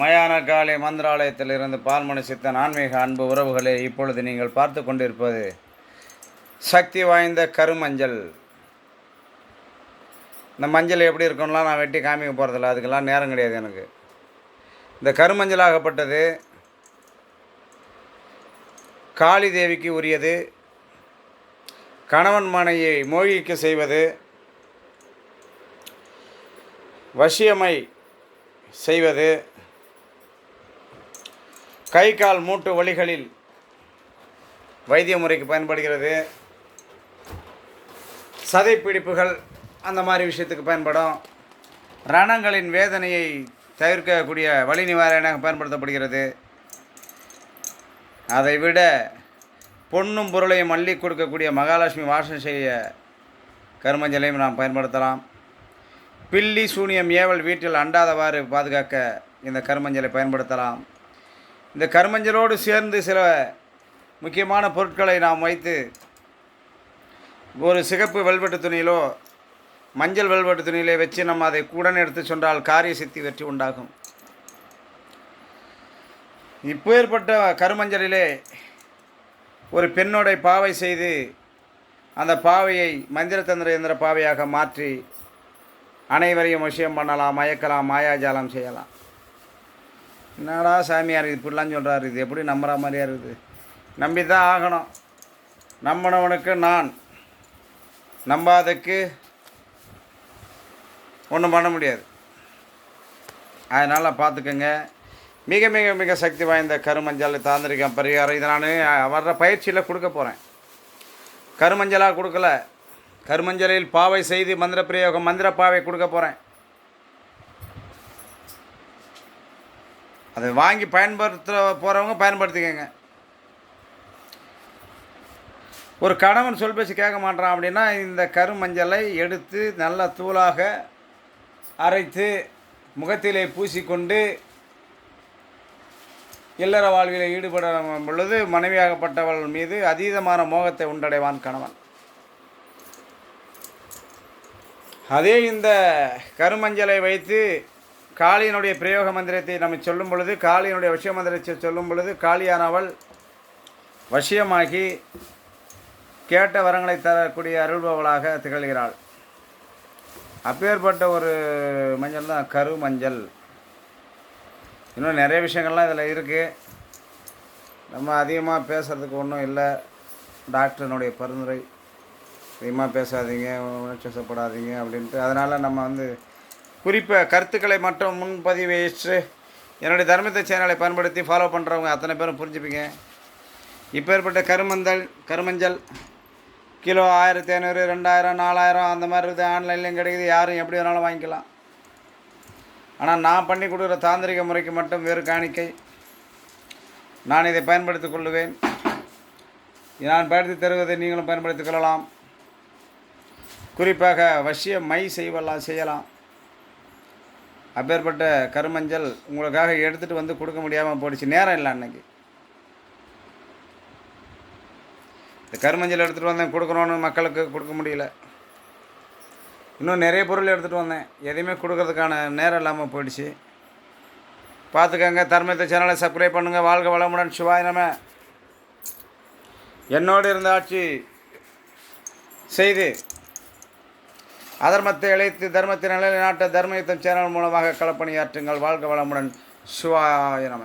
மயான காலை மந்திராலயத்திலிருந்து பால்மணி சித்தன் ஆன்மீக அன்பு உறவுகளே இப்பொழுது நீங்கள் பார்த்து கொண்டிருப்பது சக்தி வாய்ந்த கருமஞ்சள். இந்த மஞ்சள் எப்படி இருக்கும்லாம் நான் வெட்டி காமிக்க போகிறதில்ல அதுக்கெல்லாம் நேரம் கிடையாது எனக்கு. இந்த கருமஞ்சளாகப்பட்டது காளி தேவிக்கு உரியது கணவன் மனையை மோகிக்க செய்வது வசியமை செய்வது கை கால் மூட்டு வலிகளில் வைத்திய முறைக்கு பயன்படுகிறது. சதை பிடிப்புகள் அந்த மாதிரி விஷயத்துக்கு பயன்படும். ரணங்களின் வேதனையை தவிர்க்கக்கூடிய வலி நிவாரணமாக பயன்படுத்தப்படுகிறது. அதை விட பொன்னும் பொருளையும் அள்ளி கொடுக்கக்கூடிய மகாலட்சுமி வாசம் செய்ய கருமஞ்சலையும் நாம் பயன்படுத்தலாம். பில்லி சூனியம் ஏவல் வீட்டில் அண்டாதவாறு பாதுகாக்க இந்த கருமஞ்சலை பயன்படுத்தலாம். இந்த கருமஞ்சளோடு சேர்ந்து சில முக்கியமான பொருட்களை நாம் வைத்து ஒரு சிகப்பு வெல்வெட்டு துணியிலோ மஞ்சள் வெல்வெட்டு துணியிலே வச்சு நம்ம அதை உடனே எடுத்து சென்றால் காரிய சித்தி வெற்றி உண்டாகும். இப்போ ஏற்பட்ட கருமஞ்சளிலே ஒரு பெண்ணோட பாவை செய்து அந்த பாவையை மந்திர தந்திர எந்திர பாவையாக மாற்றி அனைவரையும் விஷயம் பண்ணலாம் மயக்கலாம் மாயாஜாலம் செய்யலாம். என்னடா சாமியார் இது இப்படிலாம் சொல்கிறாரு இது எப்படி நம்புற மாதிரியா இருக்குது? நம்பி தான் ஆகணும். நம்பினவனுக்கு நான் நம்பாதக்கு ஒன்றும் பண்ண முடியாது. அதனால் பார்த்துக்கோங்க. மிக மிக மிக சக்தி வாய்ந்த கருமஞ்சள் தாந்திரிகம் பரிகாரம். இதை நான் வர்ற பயிற்சியில் கொடுக்க போகிறேன் கருமஞ்சளாக கொடுக்கல. கருமஞ்சளில் பாவை செய்து மந்திர பிரயோகம் மந்திர பாவை கொடுக்க போகிறேன் அதை வாங்கி பயன்படுத்த போகிறவங்க பயன்படுத்திக்கங்க. ஒரு கணவன் சொல் பேசி கேட்க மாட்டான் அப்படின்னா இந்த கருமஞ்சளை எடுத்து நல்ல தூளாக அரைத்து முகத்திலே பூசிக்கொண்டு இல்லற வாழ்வில் ஈடுபட பொழுது மனைவியாகப்பட்டவள் மீது அதீதமான மோகத்தை உண்டடைவான் கணவன். அதே இந்த கருமஞ்சளை வைத்து காளியினுடைய பிரயோக மந்திரத்தை நம்ம சொல்லும் பொழுது காளியினுடைய விஷய மந்திரத்தை சொல்லும் பொழுது காளியானவள் வசியமாகி கேட்ட வரங்களை தரக்கூடிய அருள்பவளாக திகழ்கிறாள். அப்பேற்பட்ட ஒரு மஞ்சள் தான் கரு மஞ்சள். இன்னும் நிறைய விஷயங்கள்லாம் இதில் இருக்குது நம்ம அதிகமாக பேசுகிறதுக்கு ஒன்றும் இல்லை. டாக்டரினுடைய பரிந்துரை. அதிகமாக பேசாதீங்க உணர்ச்சப்படாதீங்க அப்படின்ட்டு. அதனால் நம்ம வந்து குறிப்பை கருத்துக்களை மற்றும் முன்பதிவேற்று என்னுடைய தர்மத்தை சேனலை பயன்படுத்தி ஃபாலோ பண்ணுறவங்க அத்தனை பேரும் புரிஞ்சுப்பீங்க. இப்போ ஏற்பட்ட கருமந்தல் கருமஞ்சள் கிலோ ஆயிரத்தி ஐநூறு ரெண்டாயிரம் நாலாயிரம் அந்த மாதிரி இருக்குது. ஆன்லைன்லேயும் கிடைக்குது. யாரும் எப்படி வேணாலும் வாங்கிக்கலாம். ஆனால் நான் பண்ணி கொடுக்குற தாந்திரிக முறைக்கு மட்டும் வேறு காணிக்கை. நான் இதை பயன்படுத்திக் கொள்ளுவேன். நான் பயன்படுத்தி தருவதை நீங்களும் பயன்படுத்திக் கொள்ளலாம். குறிப்பாக வசிய மை செய்வெல்லாம் செய்யலாம். அப்பேற்பட்ட கருமஞ்சள் உங்களுக்காக எடுத்துகிட்டு வந்து கொடுக்க முடியாமல் போயிடுச்சு. நேரம் இல்லை அன்னைக்கு. இந்த கருமஞ்சள் எடுத்துகிட்டு வந்தேன். கொடுக்கணும்னு மக்களுக்கு கொடுக்க முடியல. இன்னும் நிறைய பொருள் எடுத்துகிட்டு வந்தேன். எதையுமே கொடுக்கறதுக்கான நேரம் இல்லாமல் போயிடுச்சு. பார்த்துக்கங்க. தர்மத்தை சேனலை சப்ஸ்கிரைப் பண்ணுங்கள் வாழ்க வளமுடன். சிவாய் நம்ம என்னோடு இருந்த ஆட்சி செய்து அதர்மத்தை இழைத்து தர்மத்தை நிலைநாட்ட தர்மயுத்தம் சேனல் மூலமாக களப்பணியாற்றுங்கள். வாழ்க வளமுடன். சிவாய நம.